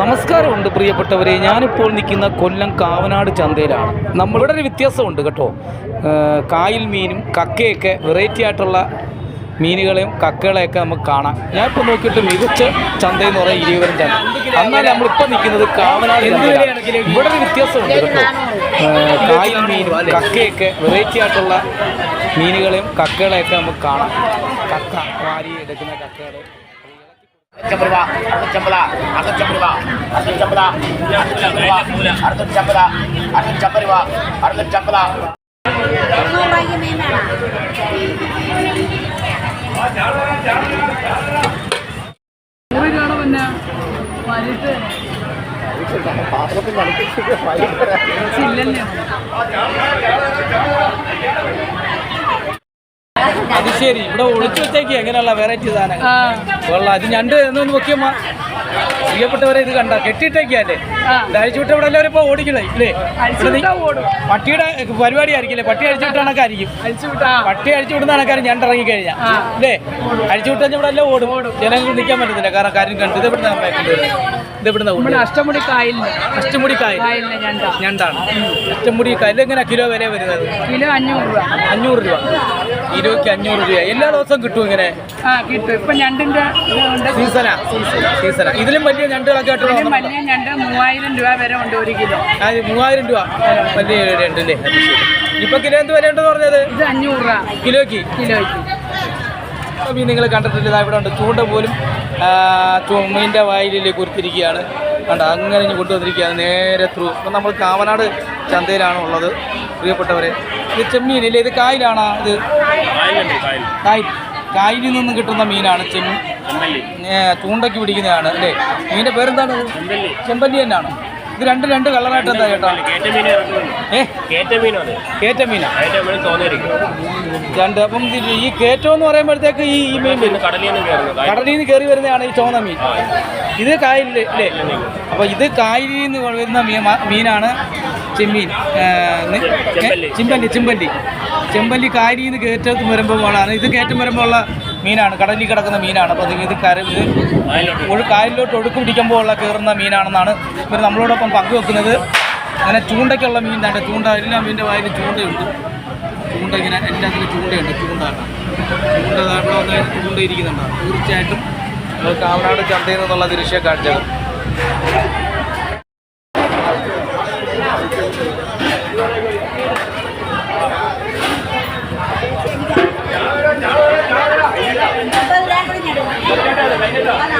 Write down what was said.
നമസ്കാരമുണ്ട് പ്രിയപ്പെട്ടവരെ. ഞാനിപ്പോൾ നിൽക്കുന്ന കൊല്ലം കാവനാട് ചന്തയിലാണ്. നമ്മളുടെ ഒരു വ്യത്യാസമുണ്ട് കേട്ടോ. കായൽ മീനും കക്കയൊക്കെ വെറൈറ്റി ആയിട്ടുള്ള മീനുകളെയും കക്കകളെയൊക്കെ നമുക്ക് കാണാം. ഞാൻ ഞാനിപ്പോൾ നോക്കിയിട്ട് മികച്ച ചന്ത എന്ന് പറയുന്നത് ഇരുവരും ചന്ത എന്നാൽ നമ്മളിപ്പോൾ നിൽക്കുന്നത് കാവനാട് ചന്തയിലാണ്. ഇവിടെ ഒരു വ്യത്യാസമുണ്ട് കേട്ടോ. കായൽ മീനും കക്കയൊക്കെ വെറൈറ്റി ആയിട്ടുള്ള മീനുകളെയും കക്കകളെയൊക്കെ നമുക്ക് കാണാം. കക്ക വാരി എടുക്കുന്ന കക്കകൾ അറുന്നൂറ്റമ്പത് രൂപ അറുന്നൂറ്റമ്പത് അറുന്നൂറ്റമ്പത് രൂപ അറുന്നൂറ്റമ്പത് അറുന്നൂറ്റമ്പത് രൂപ അറുന്നൂറ്റമ്പത് രൂപ അറുന്നൂറ്റമ്പത് ഇരുന്നൂറ് രൂപയ്ക്ക് മീൻ ശരി ഇവിടെ ഒളിച്ചു വെച്ചേക്ക് എങ്ങനെയുള്ള വെറൈറ്റി സാധനം ആ. കൊള്ളാം. അത് ഞണ്ട് എന്നൊന്ന് നോക്കിയമ്മ പ്രിയപ്പെട്ടവരെ ഇത് കണ്ട കെട്ടിയിട്ടേക്കല്ലേ അഴിച്ചുവിട്ട് അഴിച്ചു വിട്ട ഇവിടെ എല്ലാവരും ഇപ്പൊ ഓടിക്കണേ ഇല്ലേ? പട്ടിയുടെ പരിപാടി ആയിരിക്കില്ലേ? പട്ടി അഴിച്ചു വിട്ട കണക്കായിരിക്കും. പട്ടി അഴിച്ചു വിടുന്ന കണക്കാരും ഞണ്ട് ഇറങ്ങി കഴിഞ്ഞാൽ. അല്ലേ അഴിച്ചു വിട്ടാൽ ഇവിടെ എല്ലാം ഓടും. ജനങ്ങൾ നിൽക്കാൻ പറ്റത്തില്ല. കാരണം കാര്യം കണ്ടു ഇത് ഇവിടുന്ന് ഇത് ഇവിടുന്ന് നമ്മുടെ അഷ്ടമുടി കായലിന് അഷ്ടമുടി കായൽ. കായലിന് ഞണ്ട. ഞണ്ടാണ്. അഷ്ടമുടി കായൽ. എങ്ങനെ കിലോ വില വരുന്നത്? കിലോ അഞ്ഞൂറ് രൂപ. അഞ്ഞൂറ് രൂപ. കിലോയ്ക്ക് അഞ്ഞൂറ് രൂപ എല്ലാ ദിവസവും കിട്ടും ഇങ്ങനെ? ആ കിട്ടും. ഇപ്പൊ ഞണ്ടിന്റെ ഉണ്ട് സീസണാ? സീസണാ. ഇതിലും വലിയ ഞണ്ടുകളൊക്കെ ആയിട്ടുള്ള? വലിയ ഞണ്ട് മൂവായിരം രൂപ വരെ ഉണ്ട് ഒരു കിലോ. ആ, മൂവായിരം രൂപ. വലിയ ഉണ്ട് അല്ലേ? അത്. ഇപ്പൊ കിലോ എന്ത് വില ഉണ്ടെന്ന് പറഞ്ഞത്? ഇത് അഞ്ഞൂറ് രൂപ. കിലോയ്ക്ക്? കിലോയ്ക്ക്. ഇപ്പൊ മീൻ നിങ്ങൾ കണ്ടിട്ടില്ല. ഇതാ ഇവിടെ ഉണ്ട്. ചൂണ്ട പോലും മീന്റെ വായിലേക്ക് കുരുത്തിരിക്കുകയാണ് കണ്ട? അങ്ങനെ ഇനി കൊണ്ടുവന്നിരിക്കുകയാണ് നേരെ ത്രൂ ഇപ്പം നമ്മൾ കാവനാട് ചന്തയിലാണ് ഉള്ളത്. പ്രിയപ്പെട്ടവരെ ഇത് ചെമ്മീനില്ലേ? ഇത് കായലാണോ? ഇത് കായൽ. കായലിൽ നിന്ന് കിട്ടുന്ന മീനാണ് ചെമ്മീൻ. ചൂണ്ടയ്ക്ക് പിടിക്കുന്നതാണ് അല്ലേ? മീനിന്റെ പേരെന്താണ്? ചെമ്പല്ലി തന്നെയാണ്? ഇത് രണ്ട് രണ്ട് കളറായിട്ട് എന്താ ചേട്ടാ? രണ്ട് അപ്പം ഈ കേറ്റോ എന്ന് പറയുമ്പോഴത്തേക്ക് ഈ ഈ മീൻ വരും. കടലിൽ നിന്ന് കയറി വരുന്നതാണ് ഈ ചോന്ന മീൻ. ഇത് കായലിൽ അല്ലേ? അപ്പോൾ ഇത് കായലിൽ നിന്ന് വരുന്ന മീനാണ് ചെമ്മീൻ. ചെമ്പല്ലി. ചിമ്പല്ലി ചിമ്പല്ലി. കായലിൽ നിന്ന് കയറ്റം വരുമ്പോഴാണ് ഇത് കയറ്റം വരുമ്പോഴുള്ള മീനാണ്. കടലിൽ കിടക്കുന്ന മീനാണ്. അപ്പോൾ ഇത് കര ഇത് ഒഴു കായലിലോട്ട് ഒഴുക്ക് പിടിക്കുമ്പോൾ ഉള്ള കയറുന്ന മീനാണെന്നാണ് ഇവർ നമ്മളോടൊപ്പം പങ്കുവെക്കുന്നത്. അങ്ങനെ ചൂണ്ടയ്ക്കുള്ള മീൻ തന്നെ. ചൂണ്ട എല്ലാ മീനിന്റെ വായിൽ ചൂണ്ടയുണ്ട്. ചൂണ്ട ഇങ്ങനെ എല്ലാത്തിനും ചൂണ്ടയുണ്ട്. ചൂണ്ട ചൂണ്ട ഇവിടെ വന്ന് ചൂണ്ടയിരിക്കുന്നുണ്ടാണ് തീർച്ചയായിട്ടും കാവനാട് ചന്തയിൽ നിന്നുള്ള ദൃശ്യ കാഴ്ചകൾ ¡Gracias!